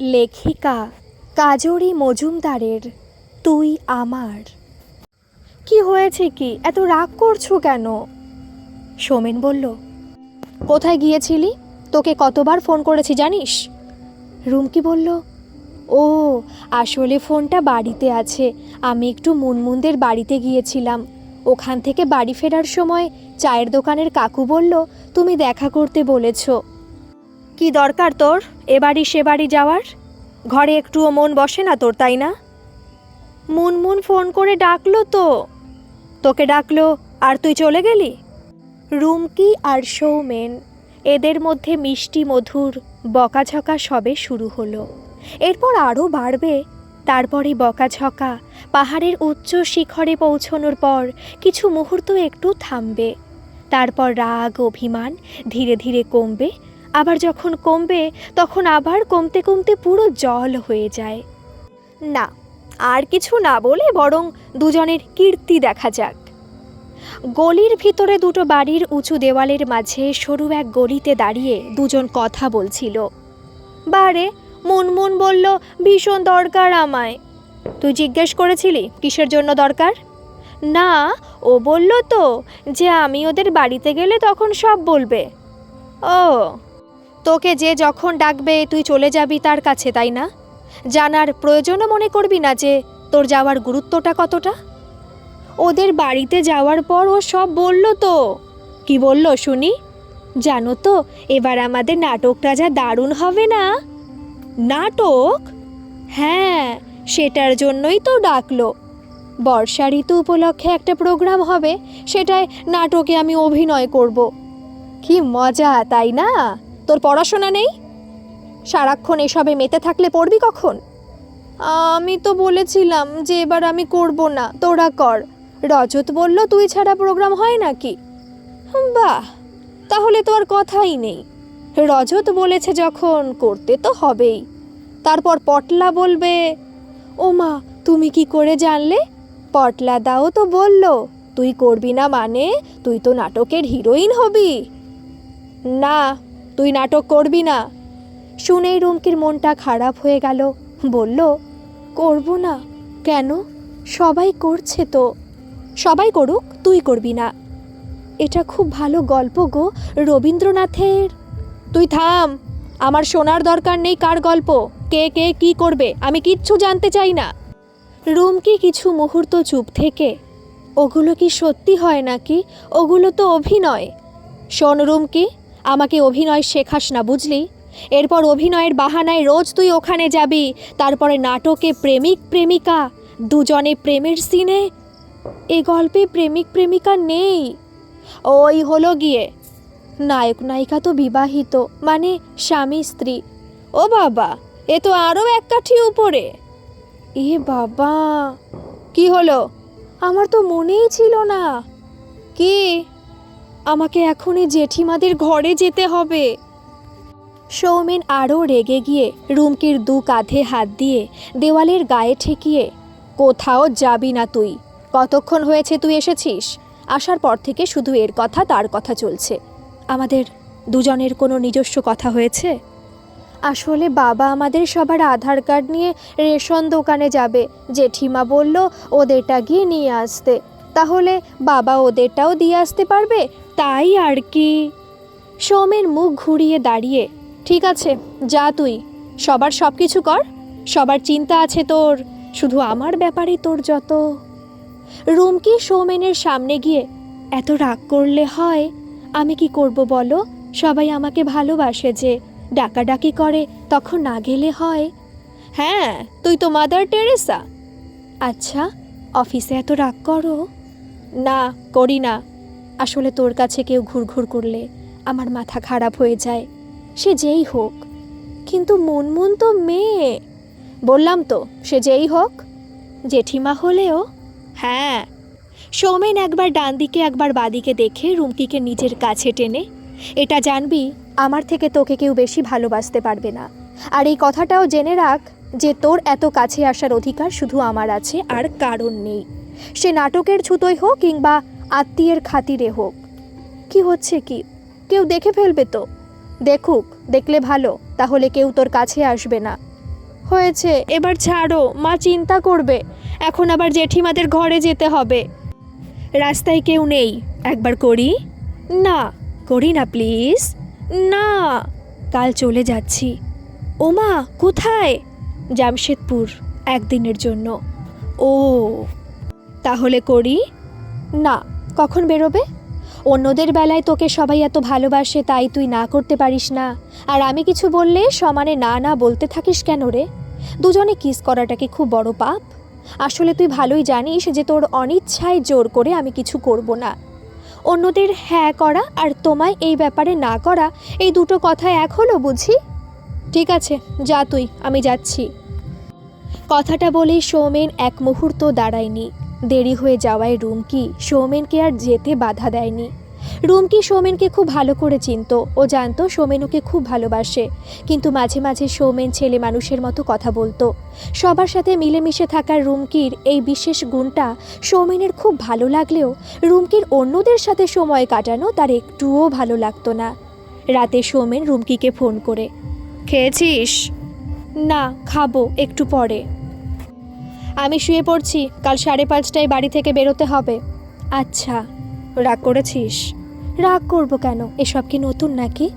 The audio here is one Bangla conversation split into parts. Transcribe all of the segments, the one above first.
লেখিকা কাজরি মজুমদারের তুই আমার। কি হয়েছে কি? এত রাগ করছ কেন? সোমেন বলল, কোথায় গিয়েছিলি? তোকে কতবার ফোন করেছি, জানিস? রুমকি বলল, ও, আসলে ফোনটা বাড়িতে আছে। আমি একটু মুনমুনদের বাড়িতে গিয়েছিলাম। ওখান থেকে বাড়ি ফেরার সময় চায়ের দোকানের কাকু বলল, তুমি দেখা করতে বলেছ। কি দরকার তোর? এ বাড়ি, সে বাড়ি যাওয়ার? ঘরে একটুও মন বসে না তোর, তাই না? মুনমুন ফোন করে ডাকলো তো। তোকে ডাকলো, আর তুই চলে গেলি? রুমকি আর সৌমেন, এদের মধ্যে মিষ্টি মধুর বকাঝকা সবে শুরু হলো। এরপর আরও বাড়বে। তারপরে বকাঝকা, পাহাড়ের উচ্চ শিখরে পৌঁছনোর পর কিছু মুহূর্ত একটু থামবে। তারপর রাগ, অভিমান ধীরে ধীরে কমবে আবার যখন কমবে, তখন আবার কমতে কমতে পুরো জল হয়ে যায়। না, আর কিছু না বলে বরং দুজনের কীর্তি দেখা যাক। গলির ভিতরে দুটো বাড়ির উঁচু দেওয়ালের মাঝে সরু এক গলিতে দাঁড়িয়ে দুজন কথা বলছিল। বারে, মুনমুন বলল, ভীষণ দরকার আমায়। তুই জিজ্ঞেস করেছিলি কিসের জন্য দরকার? না, ও বলল তো যে আমি ওদের বাড়িতে গেলে তখন সব বলবে। ও তোকে যে যখন ডাকবে, তুই চলে যাবি তার কাছে, তাই না? জানার প্রয়োজনও মনে করবি না যে, তোর যাওয়ার গুরুত্বটা কতটা? ওদের বাড়িতে যাওয়ার পর ও সব বলল তো। কি বলল শুনি? জানো তো, এবার আমাদের নাটকটা যা দারুণ হবে না? নাটক? হ্যাঁ সেটার জন্যই তো ডাকলো। বর্ষা ঋতু উপলক্ষে একটা প্রোগ্রাম হবে, সেটায় নাটকে আমি অভিনয় করব। কি মজা, তাই না? তোর পড়াশোনা নেই? সারাক্ষণ এসবে মেতে থাকলে পড়বি কখন? আমি তো বলেছিলাম যে এবার আমি করব না, তোরা কর। রজত বলল, তুই ছাড়া প্রোগ্রাম হয় নাকি? বাহ, তাহলে তো আর কথাই নেই। রজত বলেছে যখন করতে তো হবেই। তারপর পটলা বলবে ও মা তুমি কি করে জানলে? পটলা দাও তো বলল, তুই করবি না মানে তুই তো নাটকের হিরোইন হবি। না তুই নাটক করবি না? শুনেই রুমকির মনটা খারাপ হয়ে গেল। বলল, করব না। কেন? সবাই করছে তো। সবাই করুক, তুই করবি না। এটা খুব ভালো গল্প গো রবীন্দ্রনাথের। তুই থাম। আমার শোনার দরকার নেই কার গল্প। কে কে কি করবে, আমি কিচ্ছু জানতে চাই না। রুমকি কিছু মুহূর্ত চুপ থেকে, ওগুলো কি সত্যি হয় নাকি? ওগুলো তো অভিনয়। শোন রুমকি আমাকে অভিনয় শেখাস না, বুঝলি? এরপর অভিনয়ের বাহানায় রোজ তুই ওখানে যাবি, তারপরে নাটকে প্রেমিক প্রেমিকা, দুজনে প্রেমের সিনে। এ গল্পে প্রেমিক প্রেমিকা নেই। ওই হলো গিয়ে। নায়ক নায়িকা তো বিবাহিত মানে স্বামী স্ত্রী। ও বাবা, এ তো আরও এক কাঠি উপরে। এ বাবা, কি হলো? আমার তো মনেই ছিল না। কি? আমাকে এখনই জেঠিমাদের ঘরে যেতে হবে। সৌমেন আরও রেগে গিয়ে রুমকির দু কাঁধে হাত দিয়ে দেওয়ালের গায়ে ঠেকিয়ে, কোথাও যাবি না তুই। কতক্ষণ হয়েছে তুই এসেছিস? আসার পর থেকে শুধু এর কথা, তার কথা চলছে। আমাদের দুজনের কোনো নিজস্ব কথা হয়েছে? আসলে বাবা আমাদের সবার আধার কার্ড নিয়ে রেশন দোকানে যাবে। জেঠিমা বলল, ওদেরটা গিয়ে নিয়ে আসতে। তাহলে বাবা ওদেরটাও দিয়ে আসতে পারবে? তাই আর কি। সোমের মুখ ঘুরিয়ে দাঁড়িয়ে, ঠিক আছে, যা তুই, সবার সব কিছু কর, সবার চিন্তা আছে তোর, শুধু আমার ব্যাপারে তোর যত। রুমকি সৌমেনের সামনে গিয়ে, এত রাগ করলে হয়, আমি কি করব বলো? সবাই আমাকে ভালোবাসে যে, ডাকাডাকি করে, তখন না গেলে হয়। হ্যাঁ তুই তো মাদার টেরেসা আচ্ছা অফিসে এত রাগ করো? না, করি না। আসলে তোর কাছে কেউ ঘুরঘুর করলে আমার মাথা খারাপ হয়ে যায়। সে যেই হোক। কিন্তু মুনমুন তো মেয়ে। বললাম তো, সে যেই হোক। জেঠিমা হলেও হ্যাঁ। সৌমেন একবার ডান দিকে, একবার বাদিকে দেখে রুমকিকে নিজের কাছে টেনে, এটা জানবি, আমার থেকে তোকে কেউ বেশি ভালোবাসতে পারবে না। আর এই কথাটাও জেনে রাখ যে তোর এত কাছে আসার অধিকার শুধু আমার আছে, আর কারণ নেই। সে নাটকের ছুতোই হোক কিংবা আত্মীয়ের খাতিরে হোক। কি হচ্ছে কি? কেউ দেখে ফেলবে তো। দেখুক, দেখলে ভালো, তাহলে কেউ তোর কাছে আসবে না। হয়েছে, এবার ছাড়ো, মা চিন্তা করবে। এখন আবার জেঠিমাদের ঘরে যেতে হবে। রাস্তায় কেউ নেই। একবার করি? না করি না, প্লিজ। না, কাল চলে যাচ্ছি। ওমা, কোথায়? জামশেদপুর, একদিনের জন্য। ও তাহলে করি? না, কখন বেরোবে? অন্যদের বেলায় তোকে সবাই এত ভালোবাসে, তাই তুই না করতে পারিস না। আর আমি কিছু বললে সমানে না না বলতে থাকিস কেন রে? দুজনে কিস করাটা কি খুব বড় পাপ? আসলে তুই ভালোই জানিস যে তোর অনিচ্ছায় জোর করে আমি কিছু করব না। অন্যদের হ্যাঁ করা আর তোমায় এই ব্যাপারে না করা, এই দুটো কথা এক হলো বুঝি? ঠিক আছে, যা তুই, আমি যাচ্ছি। কথাটা বলেই সৌমেন এক মুহূর্ত দাঁড়ায়নি। দেরি হয়ে যাওয়ায় রুমকি সৌমেনকে আর যেতে বাধা দেয়নি। রুমকি সৌমেনকে খুব ভালো করে চিনত। ও জানতো সৌমেন ওকে খুব ভালোবাসে। কিন্তু মাঝে মাঝে সৌমেন ছেলে মানুষের মতো কথা বলতো। সবার সাথে মিলেমিশে থাকার রুমকির এই বিশেষ গুণটা সৌমেনের খুব ভালো লাগলেও রুমকির অন্যদের সাথে সময় কাটানো তার একটুও ভালো লাগতো না। রাতে সৌমেন রুমকিকে ফোন করে, খেয়েছিস? না, খাব একটু পরে। আমি শুয়ে পড়ছি, কাল সাড়ে পাঁচটায় বাড়ি থেকে বেরোতে হবে। আচ্ছা রাগ করেছিস? রাগ করব কেন? এসব কি নতুন নাকি?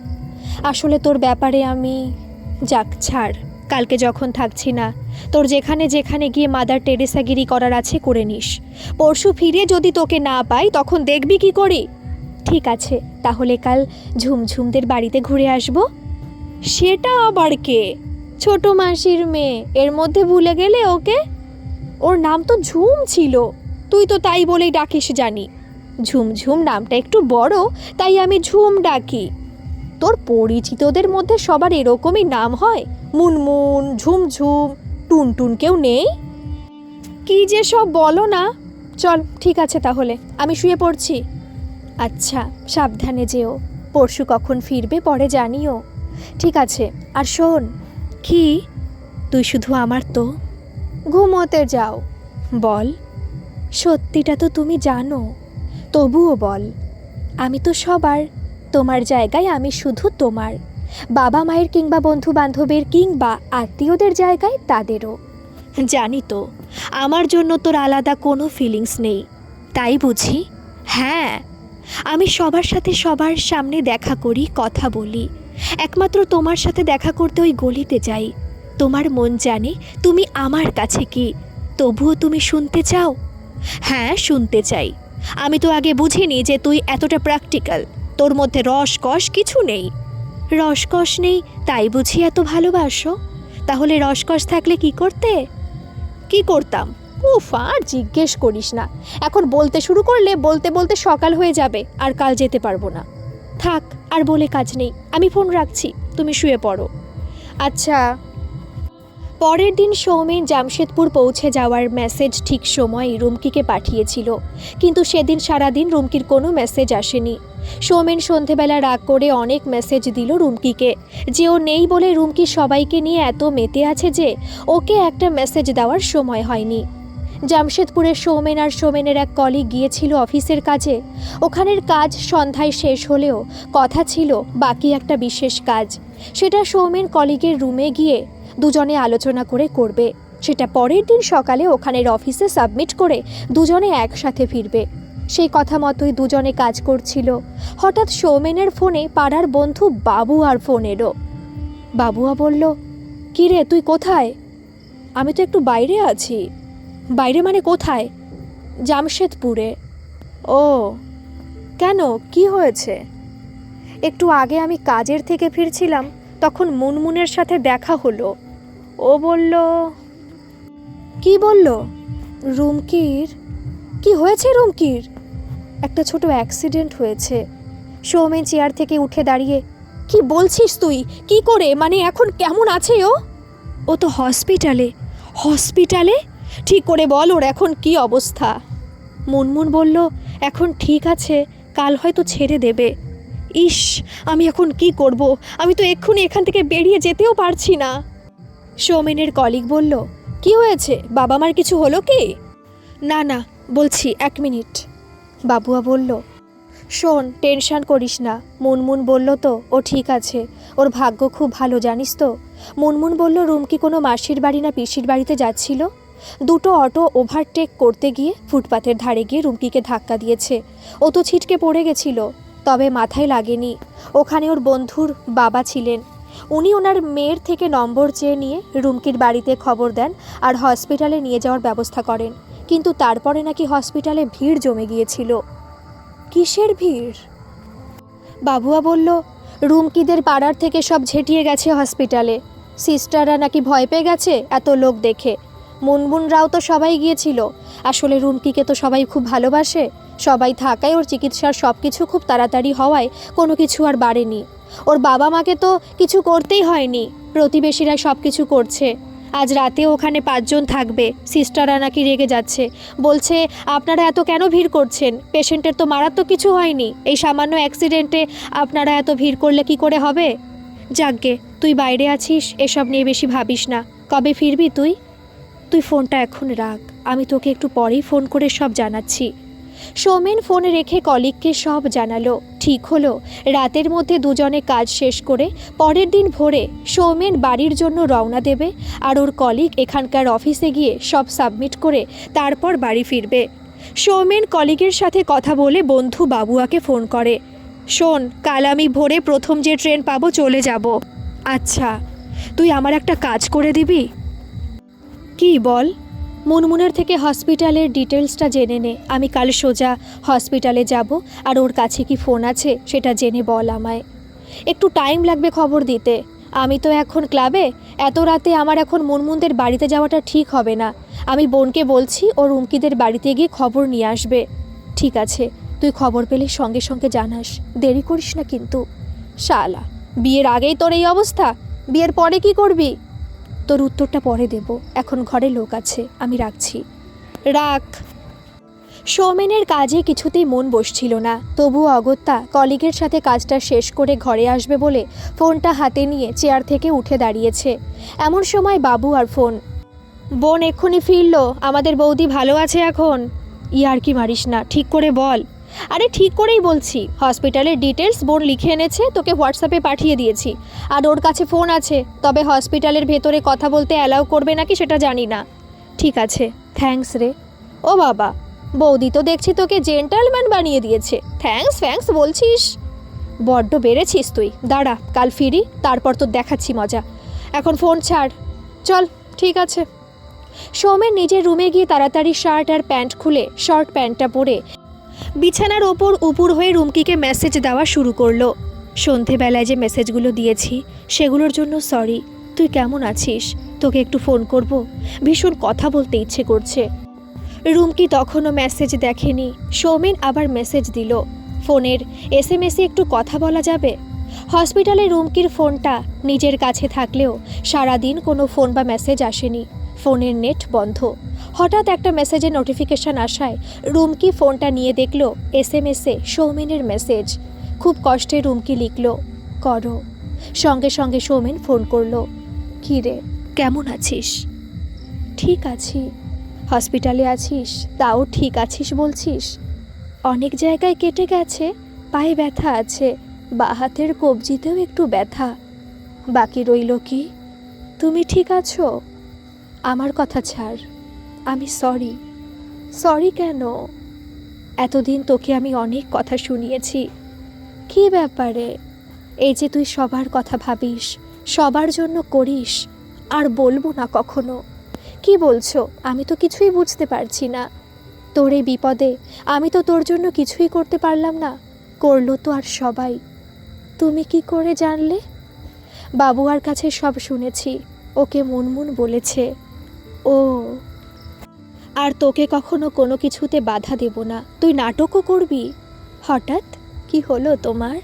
আসলে তোর ব্যাপারে আমি, যাক, ছাড়। কালকে যখন থাকছি না, তোর যেখানে যেখানে গিয়ে মাদার টেরেসাগিরি করার আছে করে নিস। পরশু ফিরে যদি তোকে না পাই, তখন দেখবি কি করি? ঠিক আছে, তাহলে কাল ঝুমঝুমদের বাড়িতে ঘুরে আসব। সেটা আবার কে? ছোট মাসির মেয়ে, এর মধ্যে ভুলে গেলে ওকে? ওর নাম তো ঝুম ছিল। তুই তো তাই বলেই ডাকিস জানি। ঝুমঝুম নামটা একটু বড়, তাই আমি ঝুম ডাকি। তোর পরিচিতদের মধ্যে সবার এরকমই নাম হয়? মুনমুন ঝুমঝুম টুনটুন কেউ নেই? কি যে সব বলো না। চল, ঠিক আছে তাহলে, আমি শুয়ে পড়ছি। আচ্ছা সাবধানে যেও। পরশু কখন ফিরবে পরে জানিও। ঠিক আছে, আর শোন, কি? তুই শুধু আমার তো? ঘুমোতে যাও। বল, সত্যিটা তো তুমি জানো, তবুও বল, আমি তো সবার, তোমার জায়গায় আমি শুধু তোমার, বাবা মায়ের কিংবা বন্ধু বান্ধবের কিংবা আত্মীয়দের জায়গায় তাদেরও। জানি তো, আমার জন্য তোর আলাদা কোনো ফিলিংস নেই, তাই বুঝি? হ্যাঁ আমি সবার সাথে সবার সামনে দেখা করি, কথা বলি, একমাত্র তোমার সাথে দেখা করতে ওই গলিতে যাই তোমার মন জানে তুমি আমার কাছে কি, তবুও তুমি শুনতে চাও? হ্যাঁ শুনতে চাই। আমি তো আগে বুঝিনি যে তুই এতটা প্র্যাকটিক্যাল তোর মধ্যে রসকস কিছু নেই। রসকস নেই, তাই বুঝি এত ভালোবাসো? তাহলে রসকস থাকলে কি করতে? কি করতাম? উফ, আর জিজ্ঞেস করিস না। এখন বলতে শুরু করলে বলতে বলতে সকাল হয়ে যাবে, আর কাল যেতে পারব না। থাক, আর বলে কাজ নেই। আমি ফোন রাখছি, তুমি শুয়ে পড়ো। আচ্ছা। পরের দিন সৌমেন জামশেদপুর পৌঁছে যাওয়ার মেসেজ ঠিক সময় রুমকিকে পাঠিয়েছিল। কিন্তু সেদিন সারাদিন রুমকির কোনো মেসেজ আসেনি। সৌমেন সন্ধেবেলা রাগ করে অনেক মেসেজ দিল রুমকিকে। যে ও নেই বলে রুমকি সবাইকে নিয়ে এত মেতে আছে যে, ওকে একটা মেসেজ দেওয়ার সময় হয়নি। জামশেদপুরের সৌমেন আর সৌমেনের এক কলিগ গিয়েছিল অফিসের কাজে। ওখানের কাজ সন্ধ্যায় শেষ হলেও কথা ছিল বাকি একটা বিশেষ কাজ। সেটা সৌমেন কলিগের রুমে গিয়ে দুজনে আলোচনা করে করবে। সেটা পরের দিন সকালে ওখানের অফিসে সাবমিট করে দুজনে একসাথে ফিরবে। সেই কথা মতোই দুজনে কাজ করছিল। হঠাৎ সৌমেনের ফোনে পাড়ার বন্ধু বাবু আর ফোন এলো। বাবুয়া বলল, "কি রে, তুই কোথায়? আমি তো একটু বাইরে আছি। বাইরে মানে কোথায়? জামশেদপুরে। ও, কেন? কি হয়েছে? একটু আগে আমি কাজের থেকে ফিরছিলাম, তখন মুনমুনের সাথে দেখা হলো। ও বলল, কি বলল? রুমকির? কি হয়েছে রুমকির? একটা ছোট অ্যাক্সিডেন্ট হয়েছে। সৌমেন চেয়ার থেকে উঠে দাঁড়িয়ে, কি বলছিস তুই? কি করে? মানে এখন কেমন আছে ও? ও তো হসপিটালে হসপিটালে ঠিক করে বল ওর এখন কি অবস্থা। মুনমুন বলল, এখন ঠিক আছে, কাল হয়তো ছেড়ে দেবে। ইস, আমি এখন কি করব? আমি তো এক্ষুনি এখান থেকে বেরিয়ে যেতেও পারছি না। সৌমেনের কলিগ বলল, কি হয়েছে? বাবা মার কিছু হলো কি? না না, বলছি এক মিনিট। বাবুয়া বলল, শোন, টেনশন করিস না। মুনমুন বলল তো, ও ঠিক আছে। ওর ভাগ্য খুব ভালো, জানিস তো? মুনমুন বলল রুমকি কোনো মাসির বাড়ি না পিসির বাড়িতে যাচ্ছিল? দুটো অটো ওভারটেক করতে গিয়ে ফুটপাথের ধারে গিয়ে রুমকিকে ধাক্কা দিয়েছে। ও তো ছিটকে পড়ে গেছিল, তবে মাথায় লাগেনি। ওখানে ওর বন্ধুর বাবা ছিলেন। উনি ওনার মেয়ের থেকে নম্বর চেয়ে নিয়ে রুমকির বাড়িতে খবর দেন আর হসপিটালে নিয়ে যাওয়ার ব্যবস্থা করেন। কিন্তু তারপরে নাকি হসপিটালে ভিড় জমে গিয়েছিল। কিসের ভিড়? বাবুয়া বলল, রুমকিদের পাড়ার থেকে সব ঝেঁটিয়ে গেছে হসপিটালে। সিস্টাররা নাকি ভয় পেয়ে গেছে, এত লোক দেখে। মুনমুনরাও তো সবাই গিয়েছিল। আসলে রুমকিকে তো সবাই খুব ভালোবাসে। সবাই থাকায় ওর চিকিৎসার সব কিছু খুব তাড়াতাড়ি হওয়ায় কোনো কিছু আর বাড়েনি। ওর বাবা মাকে তো কিছু করতেই হয়নি। প্রতিবেশীরা সব কিছু করছে। আজ রাতে ওখানে পাঁচজন থাকবে। সিস্টাররা নাকি রেগে যাচ্ছে। বলছে, আপনারা এত কেন ভিড় করছেন? পেশেন্টের তো মারাত্মক কিছু হয়নি। এই সামান্য অ্যাক্সিডেন্টে আপনারা এত ভিড় করলে কি করে হবে? যাকগে তুই বাইরে আছিস? এসব নিয়ে বেশি ভাবিস না। কবে ফিরবি তুই? তুই ফোনটা এখন রাখ। আমি তোকে একটু পরেই ফোন করে সব জানাচ্ছি। সৌমেন ফোন রেখে কলিককে সব জানালো। ঠিক হলো। রাতের মধ্যে দুজনে কাজ শেষ করে পরের দিন ভোরে সৌমেন বাড়ির জন্য রওনা দেবে আর ওর কলিক এখানকার অফিসে গিয়ে সব সাবমিট করে তারপর বাড়ি ফিরবে। সৌমেন কলিকের সাথে কথা বলে বন্ধু বাবুয়াকে ফোন করে। শোন, কাল আমি ভোরে প্রথম যে ট্রেন পাবো চলে যাব। আচ্ছা তুই আমার একটা কাজ করে দিবি? কি বল? মুনমুনের থেকে হসপিটালের ডিটেলসটা জেনে নে। আমি কাল সোজা হসপিটালে যাব, আর ওর কাছে কি ফোন আছে সেটা জেনে বল আমায়। একটু টাইম লাগবে খবর দিতে। আমি তো এখন ক্লাবে, এত রাতে আমার এখন মুনমুনদের বাড়িতে যাওয়াটা ঠিক হবে না। আমি বোনকে বলছি, ও রুমকিদের বাড়িতে গিয়ে খবর নিয়ে আসবে। ঠিক আছে, তুই খবর পেলে সঙ্গে সঙ্গে জানাস। দেরি করিস না কিন্তু। শালা, বিয়ের আগেই তোর এই অবস্থা? বিয়ের পরে কি করবি? তোর উত্তরটা পরে দেব। এখন ঘরে লোক আছে, আমি রাখছি। রাখ। সৌমেনের কাজে কিছুতেই মন বসছিল না। তবু অগত্যা কলিগের সাথে কাজটা শেষ করে ঘরে আসবে বলে ফোনটা হাতে নিয়ে চেয়ার থেকে উঠে দাঁড়িয়েছে। এমন সময় বাবু আর ফোন, বোন এক্ষুনি ফিরল, আমাদের বৌদি ভালো আছে এখন? ইয়ার কি মারিস না, ঠিক করে বল। আরে ঠিক করেই বলছি হসপিটালের ডিটেলস বোন লিখে এনেছে, তোকে হোয়াটসঅ্যাপে পাঠিয়ে দিয়েছি। আর ওর কাছে ফোন আছে, তবে হসপিটালের ভেতরে কথা বলতে অ্যালাউ করবে নাকি সেটা জানি না। ঠিক আছে থ্যাঙ্কস রে। ও বাবা, বৌদি তো দেখছি তোকে জেন্টালম্যান বানিয়ে দিয়েছে। থ্যাঙ্কস ফ্যাঙ্কস বলছিস? বড্ড বেড়েছিস তুই। দাঁড়া, কাল ফিরি, তারপর তো দেখাচ্ছি মজা। এখন ফোন ছাড়। চল, ঠিক আছে। সৌমেন নিজের রুমে গিয়ে তাড়াতাড়ি শার্ট আর প্যান্ট খুলে শর্ট প্যান্টটা পরে বিছানার ওপর উপুর হয়ে রুমকিকে মেসেজ দেওয়া শুরু করল। সন্ধেবেলায় যে মেসেজগুলো দিয়েছি, সেগুলোর জন্য সরি। তুই কেমন আছিস? তোকে একটু ফোন করব? ভীষণ কথা বলতে ইচ্ছে করছে। রুমকি তখনও মেসেজ দেখেনি। সৌমেন আবার মেসেজ দিল। ফোনের এস এম এসে একটু কথা বলা যাবে? হসপিটালে রুমকির ফোনটা নিজের কাছে থাকলেও সারাদিন কোনো ফোন বা মেসেজ আসেনি। ফোনের নেট বন্ধ। হঠাৎ একটা মেসেজের নোটিফিকেশন আসায় রুমকি ফোনটা নিয়ে দেখল এস এম এসে সৌমেনের মেসেজ খুব কষ্টে রুমকি লিখল, করো। সঙ্গে সঙ্গে সৌমেন ফোন করল রে কেমন আছিস? ঠিক আছি। হসপিটালে আছিস? তাও ঠিক আছিস বলছিস? অনেক জায়গায় কেটে গেছে, পায়ে ব্যথা আছে, বা হাতের কবজিতেও একটু ব্যথা। বাকি রইল কি? তুমি ঠিক আছো? আমার কথা ছাড়। আমি সরি সরি কেন? এতদিন তোকে আমি অনেক কথা শুনিয়েছি। কী ব্যাপারে? এই যে তুই সবার কথা ভাবিস, সবার জন্য করিস, আর বলব না কখনো। কি বলছো? আমি তো কিছুই বুঝতে পারছি না। তোর এই বিপদে আমি তো তোর জন্য কিছুই করতে পারলাম না। করল তো আর সবাই। তুমি কি করে জানলে? বাবুয়ার কাছে সব শুনেছি। ওকে মুনমুন বলেছে। ও আর তোকে কখনো কোনো কিছুতে বাধা দেব না। তুই নাটকও করবি। হঠাৎ কি হলো তোমার?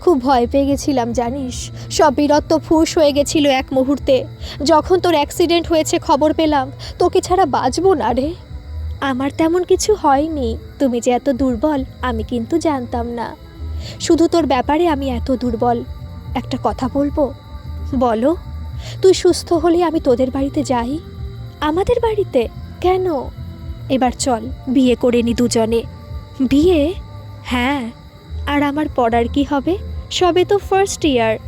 খুব ভয় পেয়ে গেছিলাম, জানিস? সব বীরত্ব ফুস হয়ে গেছিল এক মুহূর্তে। যখন তোর অ্যাক্সিডেন্ট হয়েছে, খবর পেলাম। তোকে ছাড়া বাঁচবো না রে। আমার তেমন কিছু হয়নি। তুমি যে এত দুর্বল, আমি কিন্তু জানতাম না। শুধু তোর ব্যাপারে আমি এত দুর্বল। একটা কথা বলব? বলো। তুই সুস্থ হলে আমি তোদের বাড়িতে যাই? আমাদের বাড়িতে? কেন? এবার চল, বিয়ে করে নি দুজনে। বিয়ে? হ্যাঁ। আর আমার পড়ার কি হবে? সবে তো ফার্স্ট ইয়ার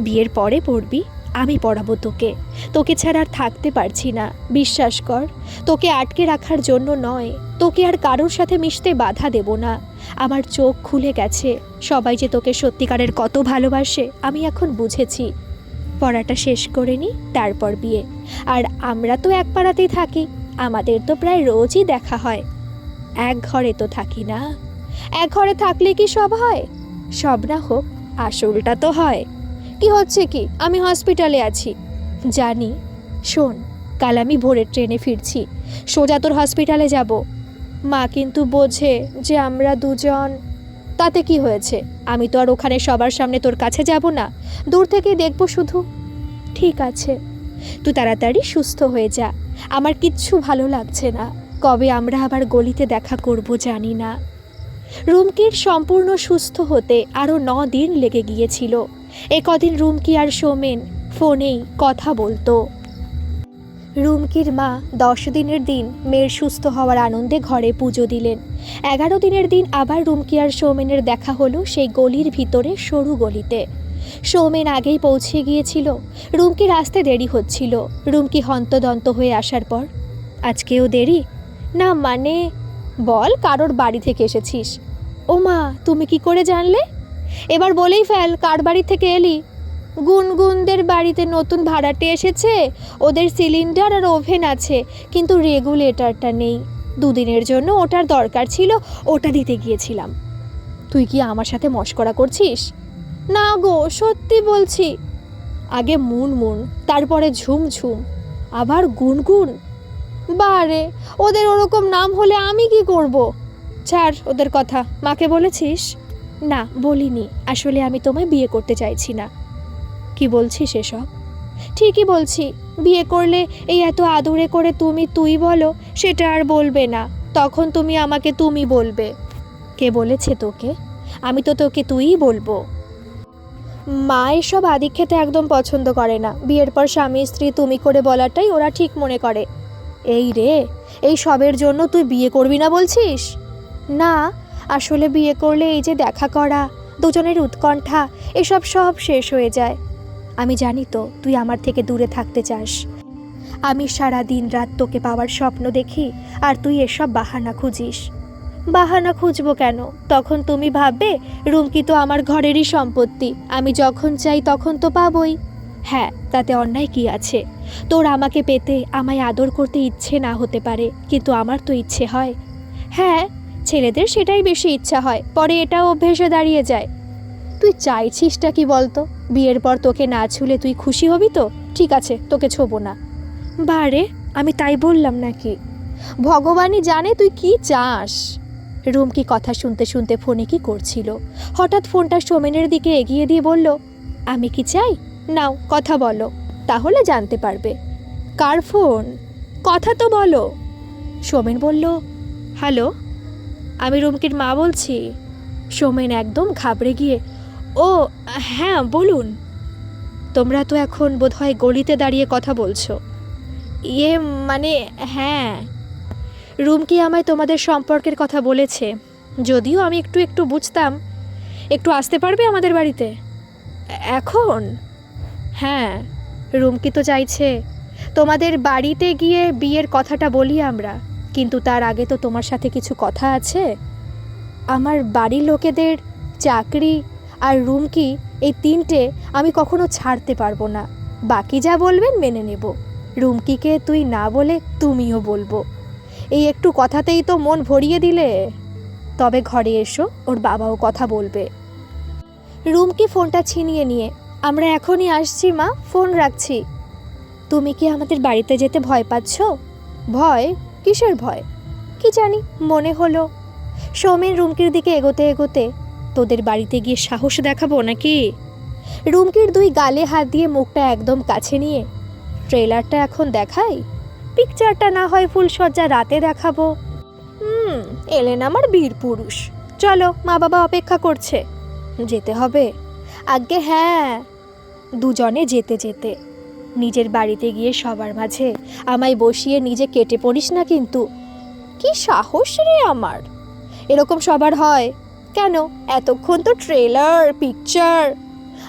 বিয়ের পরে পড়বি, আমি পড়াবো তোকে। তোকে ছাড়া আর থাকতে পারছি না, বিশ্বাস কর। তোকে আটকে রাখার জন্য নয়, তোকে আর কারোর সাথে মিশতে বাধা দেব না। আমার চোখ খুলে গেছে, সবাই যে তোকে সত্যিকারের কত ভালোবাসে, আমি এখন বুঝেছি। পড়াটা শেষ করে নি, তারপর বিয়ে। আর আমরা তো এক পাড়াতেই থাকি। আমাদের তো প্রায় রোজই দেখা হয়। এক ঘরে তো থাকি না। এক ঘরে থাকলে কি সব হয়? সব না হোক, আসলটা তো হয়। কি হচ্ছে কি? আমি হসপিটালে আছি। জানি। শোন, কাল আমি ভোরের ট্রেনে ফিরছি। সোজা তোর হসপিটালে যাব। মা কিন্তু বোঝে যে আমরা দুজন। তাতে কি হয়েছে? আমি তো আর ওখানে সবার সামনে তোর কাছে যাব না। দূর থেকেই দেখব শুধু। ঠিক আছে। তুই তাড়াতাড়ি সুস্থ হয়ে যা। আমার কিচ্ছু ভালো লাগছে না। কবে আমরা আবার গলিতে দেখা করব জানি না। রুমকির সম্পূর্ণ সুস্থ হতে আরও ন দিন লেগে গিয়েছিল। এ কদিন রুমকি আর সোমেন ফোনেই কথা বলতো। রুমকির মা দশ দিনের দিন মেয়ের সুস্থ হওয়ার আনন্দে ঘরে পুজো দিলেন। এগারো দিনের দিন আবার রুমকি আর সৌমেনের দেখা হলো সেই গলির ভিতরে সরু গলিতে। সৌমেন আগেই পৌঁছে গিয়েছিল। রুমকির আসতে দেরি হচ্ছিল। রুমকি হন্তদন্ত হয়ে আসার পর, আজকেও দেরি? না মানে বল, কারোর বাড়ি থেকে এসেছিস। ও মা তুমি কি করে জানলে? এবার বলেই ফেল, কার বাড়ি থেকে এলি? গুনগুনদের বাড়িতে নতুন ভাড়াটে এসেছে, ওদের সিলিন্ডার আর ওভেন আছে, কিন্তু রেগুলেটরটা নেই। দুদিনের জন্য ওটার দরকার ছিল, ওটা দিতে গিয়েছিলাম। তুই কি আমার সাথে মস্করা করছিস? না গো, সত্যি বলছি। আগে মুন মুন তারপরে ঝুম ঝুম আবার গুনগুন। বারে, ওদের ওরকম নাম হলে আমি কি করব? ছাড় ওদের কথা, মাকে বলেছিস? না, বলিনি, আসলে আমি তোমায় বিয়ে করতে চাইছি না। কি বলছিস এসব? ঠিকই বলছি, বিয়ে করলে এই এত আদরে করে তুমি তুই বলো, সেটা আর বলবে না, তখন তুমি আমাকে তুমি বলবে। কে বলেছে তোকে? আমি তো তোকে তুইই বলব। মা এসব আদিক্ষেতে একদম পছন্দ করে না। বিয়ের পর স্বামী, স্ত্রী তুমি করে বলাটাই ওরা ঠিক মনে করে। এই রে, এই সবের জন্য তুই বিয়ে করবি না বলছিস? না, আসলে বিয়ে করলে এই যে দেখা করা, দুজনের উৎকণ্ঠা, এসব সব শেষ হয়ে যায়। আমি জানি তো, তুই আমার থেকে দূরে থাকতে চাস। আমি সারা দিন রাত তোকে পাওয়ার স্বপ্ন দেখি, আর তুই এসব বাহানা খুঁজিস। বাহানা খুঁজবো কেন? তখন তুমি ভাববে রুমকি তো আমার ঘরেরই সম্পত্তি। আমি যখন চাই তখন তো পাবই। হ্যাঁ তাতে অন্যায় কি আছে? তোর আমাকে পেতে আমায় আদর করতে ইচ্ছে না হতে পারে, কিন্তু আমার তো ইচ্ছে হয়। হ্যাঁ ছেলেদের সেটাই বেশি ইচ্ছা হয়, পরে এটাও অভ্যেসে দাঁড়িয়ে যায়। তুই চাইছিসটা কি বলতো? বিয়ের পর তোকে না ছুলে তুই খুশি হবি তো? ঠিক আছে, তোকে ছোবো না। বারে, আমি তাই বললাম নাকি? ভগবানই জানে তুই কি চাস। রুমকি কথা শুনতে শুনতে ফোনে কি করছিল? হঠাৎ ফোনটা সোমেনের দিকে এগিয়ে দিয়ে বলল, আমি কি চাই? নাও, কথা বলো, তাহলে জানতে পারবে। কার ফোন? কথা তো বলো। সোমেন বলল, হ্যালো, আমি রুমকির মা বলছি। সোমেন একদম ঘাবড়ে গিয়ে, ও হ্যাঁ বলুন। তোমরা তো এখন বোধহয় গলিতে দাঁড়িয়ে কথা বলছো। ইয়ে মানে হ্যাঁ। রুমকি আমায় তোমাদের সম্পর্কের কথা বলেছে। যদিও আমি একটু একটু বুঝতাম। একটু আসতে পারবে আমাদের বাড়িতে? এখন? হ্যাঁ রুমকি তো চাইছে। তোমাদের বাড়িতে গিয়ে বিয়ের কথাটা বলি আমরা। কিন্তু তার আগে তো তোমার সাথে কিছু কথা আছে? আমার বাড়ির লোকেদের চাকরি আর রুমকি এই তিনটে আমি কখনো ছাড়তে পারব না। বাকি যা বলবেন মেনে নেব। রুমকিকে তুই না বলে তুমিও বলব। এই একটু কথাতেই তো মন ভরিয়ে দিলে। তবে ঘরে এসো, ওর বাবাও কথা বলবে। রুমকি ফোনটা ছিনিয়ে নিয়ে, আমরা এখনই আসছি মা, ফোন রাখছি। তুমি কি আমাদের বাড়িতে যেতে ভয় পাচ্ছ? ভয়? কিসের ভয়? কি জানি, মনে হলো। সৌমেন রুমকির দিকে এগোতে এগোতে, তোদের বাড়িতে গিয়ে সাহস দেখাবো নাকি? রুমকির দুই গালে হাত দিয়ে মুখটা একদম কাছে নিয়ে, ট্রেলারটা এখন দেখাই? পিকচারটা না হয় ফুলসজ্জা রাতে দেখাবো। হুম, এলেন আমার বীর পুরুষ। চলো মা বাবা অপেক্ষা করছে। যেতে হবে। আগে হ্যাঁ। দুজনে যেতে যেতে। নিজের বাড়িতে গিয়ে সবার মাঝে আমায় বসিয়ে নিজে কেটে পড়িস না কিন্তু। কি সাহস রে আমার। এরকম সবার হয়। কেন? এতক্ষণ তো ট্রেলার পিকচার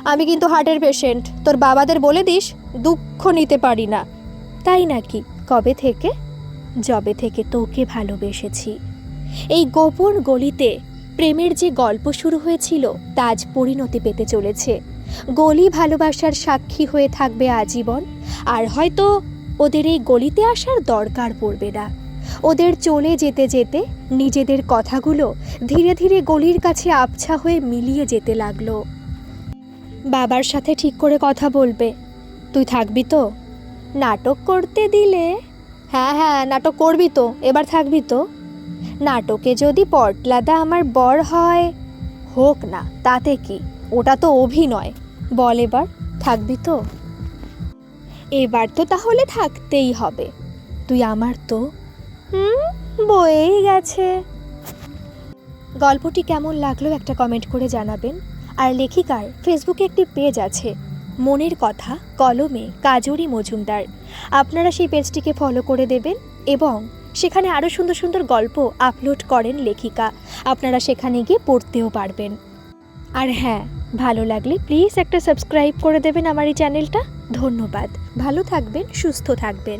আমি কিন্তু হার্টের পেশেন্ট তোর বাবাদের বলে দিস, দুঃখ নিতে পারি না। তাই নাকি? কবে থেকে? জবে থেকে তোকে ভালোবেসেছি। এই গোপন গলিতে প্রেমের যে গল্প শুরু হয়েছিল, তা আজ পরিণতি পেতে চলেছে। গলি ভালোবাসার সাক্ষী হয়ে থাকবে আজীবন, আর হয়তো ওদের এই গলিতে আসার দরকার পড়বে না। ওদের চলে যেতে যেতে নিজেদের কথাগুলো ধীরে ধীরে গলির কাছে আবছা হয়ে মিলিয়ে যেতে লাগল। বাবার সাথে ঠিক করে কথা বলবে। তুই থাকবি তো? নাটক করতে দিলে? হ্যাঁ হ্যাঁ নাটক করবি তো, এবার থাকবি তো। নাটকে যদি পটলাদা আমার বর হয়, হোক না, তাতে কি? ওটা তো অভিনয়। বল এবার, থাকবি তো? এবার তো তাহলে থাকতেই হবে। তুই আমার তো? হুম, বয়েই গেছে। গল্পটি কেমন লাগল একটা কমেন্ট করে জানাবেন। আর লেখিকার ফেসবুকে একটি পেজ আছে মনের কথা, কলমে, কাজরি মজুমদার। আপনারা সেই পেজটিকে ফলো করে দেবেন এবং সেখানে আরও সুন্দর সুন্দর গল্প আপলোড করেন লেখিকা। আপনারা সেখানে গিয়ে পড়তেও পারবেন। আর হ্যাঁ ভালো লাগলে প্লিজ একটা সাবস্ক্রাইব করে দেবেন আমার এই চ্যানেলটা ধন্যবাদ। ভালো থাকবেন, সুস্থ থাকবেন।